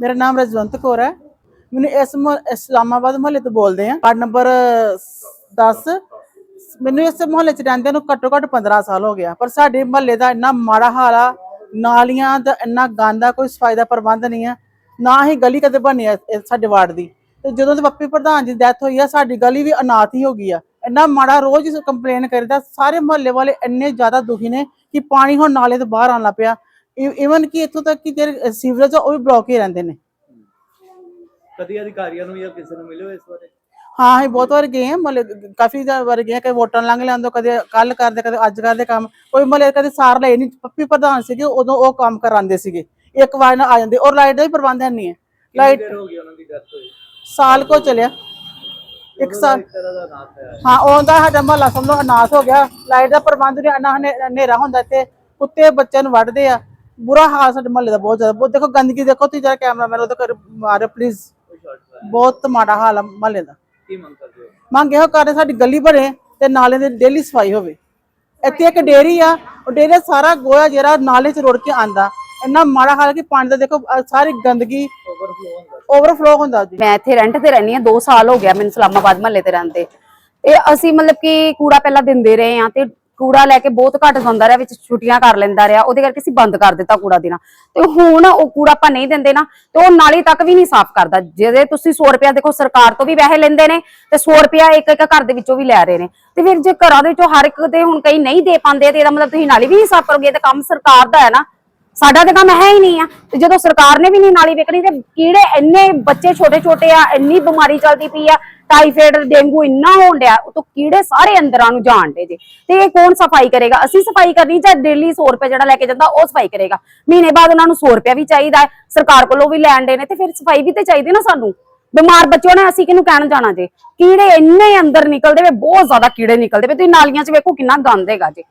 ਮੇਰਾ ਨਾਮ ਰਜਵੰਤ ਕੌਰ ਹੈ। ਮੈਨੂੰ ਇਸ ਮੁਹ- ਇਸਲਾਮਾਬਾਦ ਮੁਹੱਲੇ ਤੋਂ ਬੋਲਦੇ ਆ ਵਾਰਡ ਨੰਬਰ 10 ਮੈਨੂੰ ਇਸ ਮੁਹੱਲੇ 'ਚ ਰਹਿੰਦੇ ਨੂੰ ਘੱਟੋ ਘੱਟ 15 ਸਾਲ ਹੋ ਗਿਆ। ਪਰ ਸਾਡੇ ਮੁਹੱਲੇ ਦਾ ਇੰਨਾ ਮਾੜਾ ਹਾਲ ਆ, ਨਾਲੀਆਂ ਦਾ ਇੰਨਾ ਗੰਦਾ ਕੋਈ ਸਫ਼ਾਈ ਦਾ ਪ੍ਰਬੰਧ ਨਹੀਂ ਆ, ਨਾ ਹੀ ਗਲੀ ਕਦੇ ਬਣੀ ਆ ਸਾਡੇ ਵਾਰਡ ਦੀ। ਤੇ ਜਦੋਂ ਦੇ ਪੱਪੀ ਪ੍ਰਧਾਨ ਦੀ ਡੈਥ ਹੋਈ ਆ, ਸਾਡੀ ਗਲੀ ਵੀ ਅਨਾਥ ਹੀ ਹੋ ਗਈ ਆ। ਇੰਨਾ ਮਾੜਾ ਰੋਜ਼ ਕੰਪਲੇਨ ਕਰਦਾ, ਸਾਰੇ ਮੁਹੱਲੇ ਵਾਲੇ ਇੰਨੇ ਜ਼ਿਆਦਾ ਦੁਖੀ ਨੇ ਕਿ ਪਾਣੀ ਹੁਣ ਨਾਲੇ ਤੋਂ ਬਾਹਰ ਆਉਣ ਲੱਗ ਪਿਆ। ਇਵਨ ਕਿ ਇੱਥੋਂ ਤੱਕ ਕਿ ਜਿਹੜੇ ਸੀਵਰੇਜ ਆ ਉਹ ਵੀ ਬਲੌਕ ਹੀ ਰਹਿੰਦੇ ਨੇ। ਕਦੀ ਅਧਿਕਾਰੀਆਂ ਨੂੰ ਜਾਂ ਕਿਸੇ ਨੂੰ ਮਿਲਿਓ ਇਸ ਬਾਰੇ? ਹਾਂ ਅਸੀਂ ਬਹੁਤ ਵਾਰ ਗਏ ਹਾਂ ਮਤਲਬ ਕਾਫੀ ਵਾਰ ਗਏ ਹਾਂ, ਕਦੇ ਵੋਟਾਂ ਲੰਘ ਲੈਂਦੋ ਕਦੇ ਕੱਲ ਕਰਦੇ ਕਦੇ ਅੱਜ ਕਰਦੇ ਕੰਮ। ਕੋਈ ਮਤਲਬ ਕਦੇ ਸਾਰ ਲਏ ਨਹੀਂ ਪੱਪੀ ਪ੍ਰਧਾਨ ਸੀਗੇ ਉਦੋਂ ਉਹ ਕੰਮ ਕਰਾਉਂਦੇ ਸੀਗੇ। ਇੱਕ ਵਾਰ ਨਾਲ ਆ ਜਾਂਦੇ ਔਰ ਲਾਈਟ ਦਾ ਵੀ ਪ੍ਰਬੰਧ ਹੈ ਨਹੀਂ ਹੈ। ਲਾਈਟ ਹੋ ਗਈ ਉਹਨਾਂ ਦੀ ਡੈਥ ਹੋਈ? ਸਾਲ ਕੋ ਚਲਿਆ। ਇੱਕ ਸਾਲ। ਹੈ ਉਹਦਾ ਸਾਡਾ ਮਹੱਲਾ ਸਮਝੋ ਅਨਾਥ ਹੋ ਗਿਆ। ਲਾਈਟ ਦਾ ਪ੍ਰਬੰਧ ਨਹੀਂ ਨਾ ਹਨੇਰਾ ਹੁੰਦਾ ਇੱਥੇ। ਕੁੱਤੇ ਬੱਚਿਆਂ ਨੂੰ ਵੱਢਦੇ ਆ। ਬੁਰਾ ਹਾਲ ਸਾਡੇ ਮਹੱਲੇ ਦਾ ਬਹੁਤ ਜ਼ਿਆਦਾ ਬਹੁਤ ਦੇਖੋ ਗੰਦਗੀ ਦੇਖੋ ਤੁਸੀਂ ਜਰਾ ਕੈਮਰਾਮੈਨ ਉਹਦੇ ਕਰ ਮਾਰੇ ਪਲੀਜ਼ ਬਹੁਤ ਮਾੜਾ ਹਾਲ ਆ ਮਹੱਲੇ ਦਾ ਕੀ ਮੰਗ ਕਰਦੇ ਹੋ ਮੰਗ ਇਹੋ ਕਰਦੇ ਸਾਡੀ ਗਲੀ ਬਣੇ ਤੇ ਨਾਲੇ ਦੀ ਡੇਲੀ ਸਫ਼ਾਈ ਹੋਵੇ ਇੱਥੇ ਇੱਕ ਡੇਰੀ ਆ ਉਹ ਡੇਰੀ ਦਾ ਸਾਰਾ ਗੋਇਆ ਜਿਹੜਾ ਨਾਲੇ 'ਚ ਰੁੜ ਕੇ ਆਂਦਾ ਇੰਨਾ ਮਾੜਾ ਹਾਲ ਕਿ ਪਾਣੀ ਦਾ ਦੇਖੋ ਅਹ ਸਾਰੀ ਗੰਦਗੀ ਓਵਰਫਲੋ ਹੁੰਦਾ ਜੀ ਮੈਂ ਇੱਥੇ ਰੈਂਟ ਤੇ ਰਹਿੰਦੀ ਆ 2 ਸਾਲ ਹੋ ਗਿਆ ਮੈਨੂੰ ਇਸਲਾਮਾਬਾਦ ਮਹੱਲੇ ਤੇ ਰਹਿੰਦੇ ਤੇ ਅਸੀਂ ਮਤਲਬ ਕਿ ਕੂੜਾ ਪਹਿਲਾਂ ਦਿੰਦੇ ਰਹੇ ਆ ਤੇ ਕੂੜਾ ਲੈ ਕੇ ਬਹੁਤ ਘੱਟ ਜਾਂਦਾ ਰਿਹਾ, ਵਿੱਚ ਛੁੱਟੀਆਂ ਕਰ ਲੈਂਦਾ ਰਿਹਾ, ਉਹਦੇ ਕਰਕੇ ਅਸੀਂ ਬੰਦ ਕਰ ਦਿੱਤਾ ਕੂੜਾ ਦੇਣਾ। ਤੇ ਹੁਣ ਉਹ ਕੂੜਾ ਆਪਾਂ ਨਹੀਂ ਦਿੰਦੇ ਨਾ, ਤੇ ਉਹ ਨਾਲੀ ਤੱਕ ਵੀ ਨਹੀਂ ਸਾਫ਼ ਕਰਦਾ। ਜਿਹਦੇ ਤੁਸੀਂ 100 ਰੁਪਇਆ ਦੇਖੋ ਸਰਕਾਰ ਤੋਂ ਵੀ ਪੈਸੇ ਲੈਂਦੇ ਨੇ ਤੇ 100 ਰੁਪਇਆ ਇੱਕ ਇੱਕ ਘਰ ਦੇ ਵਿੱਚੋਂ ਵੀ ਲੈ ਰਹੇ ਨੇ। ਤੇ ਫਿਰ ਜੇ ਘਰਾਂ ਦੇ ਵਿੱਚੋਂ ਹਰ ਇੱਕ ਦੇ ਹੁਣ ਕਈ ਨਹੀਂ ਦੇ ਪਾਉਂਦੇ ਤੇ ਇਹਦਾ ਮਤਲਬ ਤੁਸੀਂ ਨਾਲੀ ਵੀ ਨਹੀਂ ਸਾਫ਼ ਕਰੋਗੇ, ਇਹ ਤਾਂ ਕੰਮ ਸਰਕਾਰ ਦਾ ਹੈ ਨਾ। ਸਾਡਾ ਤਾਂ ਕੰਮ ਹੈ ਹੀ ਨਹੀਂ ਆ। ਤੇ ਜਦੋਂ ਸਰਕਾਰ ਨੇ ਵੀ ਨਹੀਂ ਨਾਲੀ ਵੇਖਣੀ ਤੇ ਕੀੜੇ ਇੰਨੇ ਬੱਚੇ ਛੋਟੇ ਛੋਟੇ ਆ, ਇੰਨੀ ਬਿਮਾਰੀ ਚੱਲਦੀ ਪਈ ਆ, ਟਾਈਫਾਇਡ, ਡੇਂਗੂ ਇੰਨਾ ਹੋਣ ਡਿਆ, ਉਹ ਤੋਂ ਕੀੜੇ ਸਾਰੇ ਅੰਦਰਾਂ ਨੂੰ ਜਾਣ ਡੇ ਜੇ। ਤੇ ਇਹ ਕੌਣ ਸਫ਼ਾਈ ਕਰੇਗਾ? ਅਸੀਂ ਸਫ਼ਾਈ ਕਰਨੀ ਜਾਂ ਡੇਲੀ 100 ਰੁਪਏ ਜਿਹੜਾ ਲੈ ਕੇ ਜਾਂਦਾ, ਉਹ ਸਫ਼ਾਈ ਕਰੇਗਾ। ਮਹੀਨੇ ਬਾਅਦ ਉਹਨਾਂ ਨੂੰ 100 ਰੁਪਏ ਵੀ ਚਾਹੀਦਾ ਹੈ, ਸਰਕਾਰ ਕੋਲੋਂ ਵੀ ਲੈਣ ਦੇ ਨੇ ਤੇ ਫਿਰ ਸਫ਼ਾਈ ਵੀ ਤੇ ਚਾਹੀਦੀ ਨਾ ਸਾਨੂੰ। ਬਿਮਾਰ ਬੱਚਿਆਂ ਨੇ, ਅਸੀਂ ਕਿਹਨੂੰ ਕਹਿਣ ਜਾਣਾ ਜੇ? ਕੀੜੇ ਇੰਨੇ ਅੰਦਰ ਨਿਕਲਦੇ ਵੇ ਬਹੁਤ ਜ਼ਿਆਦਾ ਕੀੜੇ ਨਿਕਲਦੇ ਵੇ ਤੁਸੀਂ ਨਾਲੀਆਂ 'ਚ ਵੇਖੋ ਕਿੰਨਾ ਗੰਦ ਹੈਗਾ ਜੇ।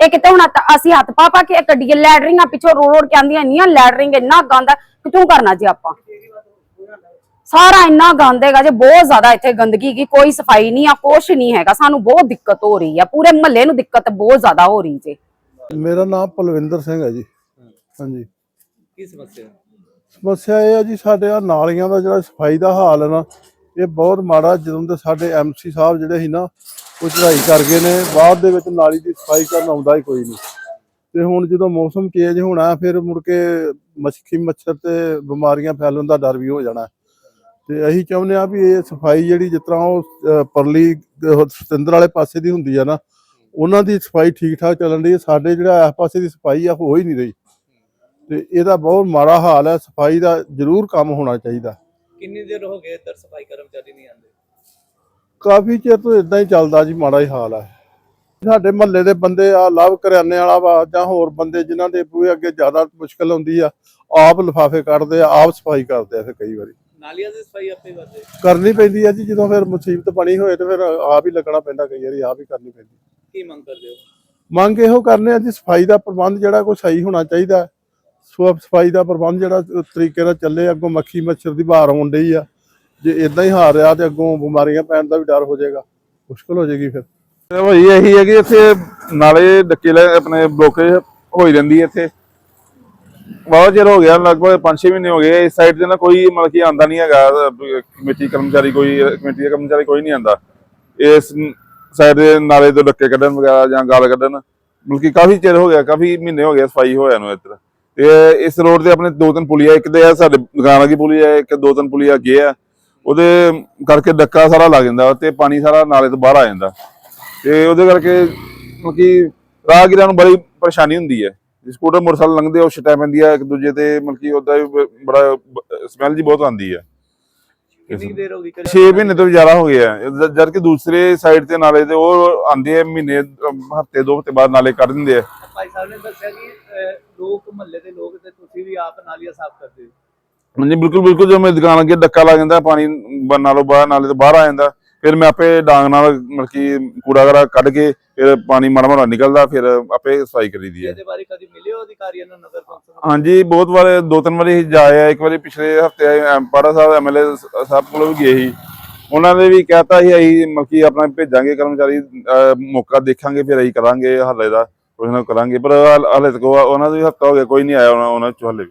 ਇਹ ਕਿਤੇ ਹੁਣ ਅਸੀਂ ਹੱਥ ਪਾ ਪਾ ਕੇ ਇਹ ਕੱਢੀਏ ਲੈਟਰਿੰਗਾਂ ਪਿੱਛੋਂ ਰੋੜ ਰੋੜ ਕੇ ਆਂਦੀਆਂ ਇੰਨੀਆਂ ਲੈਟਰਿੰਗ ਇੰਨਾ ਗੰਦ ਕਿਤੋਂ ਕਰਨਾ ਜੀ ਆਪਾਂ? ਸਾਰਾ ਇੰਨਾ ਗੰਦ ਹੈਗਾ ਜੇ ਬਹੁਤ ਜ਼ਿਆਦਾ ਇੱਥੇ ਗੰਦਗੀ ਕੀ ਕੋਈ ਸਫ਼ਾਈ ਨਹੀਂ ਆ ਕੁਛ ਨਹੀਂ ਹੈਗਾ ਸਾਨੂੰ ਬਹੁਤ ਦਿੱਕਤ ਹੋ ਰਹੀ ਆ ਪੂਰੇ ਮਹੱਲੇ ਨੂੰ ਦਿੱਕਤ ਬਹੁਤ ਜ਼ਿਆਦਾ ਹੋ ਰਹੀ ਜੇ। ਮੇਰਾ ਨਾਮ ਪਲਵਿੰਦਰ ਸਿੰਘ ਹੈ ਜੀ। ਹਾਂਜੀ। ਕੀ ਸਮੱਸਿਆ? ਸਮੱਸਿਆ ਇਹ ਹੈ ਜੀ ਸਾਡੇ ਆ ਨਾਲੀਆਂ ਦਾ ਜਿਹੜਾ ਸਫ਼ਾਈ ਦਾ ਹਾਲ ਹੈ ਨਾ ਇਹ ਬਹੁਤ ਮਾੜਾ ਜਦੋਂ ਦੇ ਸਾਡੇ ਐਮਸੀ ਸਾਹਿਬ ਜਿਹੜੇ ਸੀ ਨਾ, ਉਹ ਚੜਾਈ ਕਰ ਗਏ ਨੇ, ਬਾਅਦ ਦੇ ਵਿੱਚ ਨਾਲੀ ਦੀ ਸਫ਼ਾਈ ਕਰਨ ਆਉਂਦਾ ਹੀ ਕੋਈ ਨਹੀਂ। ਤੇ ਹੁਣ ਜਦੋਂ ਮੌਸਮ ਚੇਂਜ ਹੋਣਾ, ਫਿਰ ਮੁੜ ਕੇ ਮੱਛੀ ਮੱਛਰ ਤੇ ਬਿਮਾਰੀਆਂ ਫੈਲਣ ਦਾ ਡਰ ਵੀ ਹੋ ਜਾਣਾ। ਤੇ ਅਸੀਂ ਚਾਹੁੰਦੇ ਆ ਵੀ ਇਹ ਸਫ਼ਾਈ ਜਿਹੜੀ ਜਿਸ ਤਰ੍ਹਾਂ ਉਹ ਪਰਲੀ ਸਤਿੰਦਰ ਵਾਲੇ ਪਾਸੇ ਦੀ ਹੁੰਦੀ ਆ ਨਾ, ਉਹਨਾਂ ਦੀ ਸਫ਼ਾਈ ਠੀਕ ਠਾਕ ਚੱਲਣ ਦੀ, ਸਾਡੇ ਜਿਹੜਾ ਆਸ ਪਾਸੇ ਦੀ ਸਫ਼ਾਈ ਆ ਹੋ ਹੀ ਨਹੀਂ ਰਹੀ। ਤੇ ਇਹਦਾ ਬਹੁਤ ਮਾੜਾ ਹਾਲ ਹੈ ਸਫ਼ਾਈ ਦਾ ਜ਼ਰੂਰ ਕੰਮ ਹੋਣਾ ਚਾਹੀਦਾ। ਕਿੰਨੀ ਦੇਰ ਹੋ ਗਈ ਇੱਧਰ ਸਫ਼ਾਈ ਕਰਮਚਾਰੀ ਨਹੀਂ ਆਉਂਦੇ? ਕਾਫੀ ਚਿਰ ਤੋਂ ਇਦਾਂ ਹੀ ਚੱਲਦਾ ਜੀ ਮਾੜਾ ਹੀ ਹਾਲ ਹੈ ਸਾਡੇ ਮਹੱਲੇ ਦੇ ਬੰਦੇ ਆ ਲਵ ਕਰਿਆਨੇ ਵਾਲਾ ਵਾ ਜਾਂ ਹੋਰ ਬੰਦੇ ਜਿਨ੍ਹਾਂ ਦੇ ਬੂਹੇ ਅੱਗੇ ਜ਼ਿਆਦਾ ਮੁਸ਼ਕਲ ਹੁੰਦੀ ਆ ਆਪ ਲਿਫਾਫੇ ਕੱਢਦੇ ਆ ਆਪ ਸਫ਼ਾਈ ਕਰਦੇ ਆ ਫਿਰ ਕਈ ਵਾਰੀ। ਨਾਲੀਆਂ ਦੀ ਸਫ਼ਾਈ ਆਪੇ ਕਰਦੇ? ਕਰਨੀ ਪੈਂਦੀ ਆ ਜੀ ਜਦੋਂ ਫਿਰ ਮੁਸੀਬਤ ਬਣੀ ਹੋਏ ਤੇ ਫਿਰ ਆਪ ਹੀ ਲੱਗਣਾ ਪੈਂਦਾ ਕਈ ਵਾਰੀ ਆਪ ਹੀ ਕਰਨੀ ਪੈਂਦੀ। ਕੀ ਮੰਗ ਕਰਦੇ ਹੋ? ਮੰਗ ਇਹੋ ਕਰਨੇ ਆ ਜੀ ਸਫ਼ਾਈ ਦਾ ਪ੍ਰਬੰਧ ਜਿਹੜਾ ਕੋਈ ਸਹੀ ਹੋਣਾ ਚਾਹੀਦਾ। ਸੋ ਸਫ਼ਾਈ ਦਾ ਪ੍ਰਬੰਧ ਜਿਹੜਾ ਤਰੀਕੇ ਨਾਲ ਚੱਲੇ, ਅੱਗੋਂ ਮੱਖੀ ਮੱਛਰ ਦੀ ਬਾਹਰ ਆਉਣ ਡਈ ਆ। ਜੇ ਇਦਾਂ ਹੀ ਹਾਰ ਰਿਹਾ ਤੇ ਅੱਗੋਂ ਬਿਮਾਰੀਆਂ ਪੈਣ ਦਾ ਵੀ ਡਰ ਹੋ ਜਾਏਗਾ। ਮੁਸ਼ਕਲ ਹੋ ਜਾਏਗੀ ਫਿਰ। ਭਾਈ ਇਹੀ ਹੈ ਕਿ ਇੱਥੇ ਨਾਲੇ ਡੱਕੇ ਲੈ ਆਪਣੇ ਬਲੋਕੇਜ ਹੋਈ ਰਹਿੰਦੀ ਹੈ ਇੱਥੇ। ਬਹੁਤ ਚਿਰ ਹੋ ਗਿਆ, ਲਗਭਗ 5-6 ਮਹੀਨੇ ਹੋ ਗਏ ਇਸ ਸਾਈਡ ਤੇ ਨਾ ਕੋਈ ਮਤਲਬ ਕਿ ਆਂਦਾ ਨਹੀਂ ਹੈਗਾ। ਕਮੇਟੀ ਕਰਮਚਾਰੀ ਕੋਈ, ਕਮੇਟੀ ਦਾ ਕਰਮਚਾਰੀ ਕੋਈ ਨਹੀਂ ਆਂਦਾ। ਇਸ ਸਾਈਡ ਦੇ ਨਾਲੇ ਤੋਂ ਡੱਕੇ ਕੱਢਣ ਵਗੈਰਾ ਜਾਂ ਗਾਲ ਕੱਢਣ, ਮਤਲਬ ਕਿ ਕਾਫੀ ਚਿਰ ਹੋ ਗਿਆ, ਕਾਫੀ ਮਹੀਨੇ ਹੋ ਗਏ ਸਫ਼ਾਈ ਹੋਇਆ ਨੂੰ ਇੱਧਰ। ਤੇ ਇਸ ਰੋਡ ਤੇ ਆਪਣੇ ਦੋ ਤਿੰਨ ਪੁਲੀਆ ਇੱਕ ਤੇ ਆ ਸਾਡੇ ਦੁਕਾਨ ਵਾਲੀ ਪੁਲੀ ਇੱਕ ਦੋ ਤਿੰਨ ਪੁਲੀਆ ਅੱਗੇ ਆ। ਉਹਦੇ ਕਰਕੇ ਡੱਕਾ ਸਾਰਾ ਲੱਗ ਜਾਂਦਾ ਤੇ ਪਾਣੀ ਸਾਰਾ ਨਾਲੇ ਤੋਂ ਬਾਹਰ ਆ ਜਾਂਦਾ। ਤੇ ਉਹਦੇ ਕਰਕੇ ਮਤਲਬ ਰਾਹਗੀਰਾਂ ਨੂੰ ਬੜੀ ਪਰੇਸ਼ਾਨੀ ਹੁੰਦੀ ਹੈ। ਸਕੂਟਰ ਮੋਟਰਸਾਈਕਲ ਲੰਘਦੇ ਆ, ਉਹ ਛਟਾ ਪੈਂਦੀ ਆ ਇੱਕ ਦੂਜੇ ਤੇ ਮਤਲਬ ਉਹਦਾ ਵੀ ਬੜਾ ਸਮੈਲ ਜੀ ਬਹੁਤ ਆਉਂਦੀ ਹੈ। ਕਿੰਨੀ ਦੇਰ ਹੋ ਗਈ 6 ਮਹੀਨੇ ਤੋਂ ਜ਼ਿਆਦਾ ਹੋ ਗਏ ਆ। ਜਦ ਕਿ ਦੂਸਰੇ ਸਾਈਡ ਤੇ ਨਾਲੇ ਤੇ ਉਹ ਆਂਦੇ ਆ ਮਹੀਨੇ ਹਫ਼ਤੇ ਦੋ ਹਫ਼ਤੇ ਬਾਅਦ ਨਾਲੇ ਕੱਢ ਦਿੰਦੇ ਆ। ਭਾਈ ਸਾਹਿਬ ਨੇ ਦੱਸਿਆ ਕਿ ਲੋਕ ਮਹੱਲੇ ਦੇ ਲੋਕ ਤੇ ਤੁਸੀਂ ਵੀ ਆਪ ਨਾਲੀਆਂ ਸਾਫ਼ ਕਰਦੇ ਹੋ। ਹਾਂਜੀ ਬਿਲਕੁਲ ਬਿਲਕੁਲ ਜਦੋਂ ਮੈਂ ਦੁਕਾਨ ਅੱਗੇ ਡੱਕਾ ਲੱਗ ਜਾਂਦਾ ਪਾਣੀ ਬ- ਨਾਲੋਂ ਬਾਹਰ ਨਾਲੇ ਤੋਂ ਬਾਹਰ ਆ ਜਾਂਦਾ ਫਿਰ ਮੈਂ ਆਪੇ ਡਾਂਗ ਨਾਲ ਮਤਲਬ ਕਿ ਕੂੜਾ ਵਗੈਰਾ ਕੱਢ ਕੇ ਫਿਰ ਪਾਣੀ ਮਾੜਾ ਮਾੜਾ ਨਿਕਲਦਾ ਫਿਰ ਆਪੇ ਸਫ਼ਾਈ ਕਰੀਦੀ ਹੈ। ਇਹਦੇ ਬਾਰੇ ਕਦੀ ਮਿਲੇ ਹੋ ਅਧਿਕਾਰੀਆਂ ਨੂੰ ਨਗਰ ਕੌਂਸਲ ਨੂੰ? ਹਾਂਜੀ ਬਹੁਤ ਵਾਰ ਦੋ ਤਿੰਨ ਵਾਰੀ ਜਾਏ ਆ ਇੱਕ ਵਾਰੀ ਪਿਛਲੇ ਹਫ਼ਤੇ ਪਾੜਾ ਸਾਹਿਬ ਐਮਐਲਏ ਸਾਹਿਬ ਕੋਲ ਵੀ ਗਏ ਸੀ। ਉਹਨਾਂ ਨੇ ਵੀ ਕਹਿਤਾ ਸੀ ਅਸੀਂ ਮੱਕੀ ਆਪਣਾ ਭੇਜਾਂਗੇ ਕਰਮਚਾਰੀ ਅਹ, ਮੌਕਾ ਦੇਖਾਂਗੇ ਫਿਰ ਅਸੀਂ ਕਰਾਂਗੇ ਹੱਲੇ ਦਾ ਕੁਝ ਨਾ ਕਰਾਂਗੇ, ਪਰ ਹਾਲੇ ਤੱਕ ਉਹਨਾਂ ਦਾ ਵੀ ਹਫਤਾ ਹੋ ਗਿਆ ਕੋਈ ਨਹੀਂ ਆਇਆ, ਉਹਨਾਂ ਉਹਨਾਂ ਚੋਂ ਹਾਲੇ ਵੀ।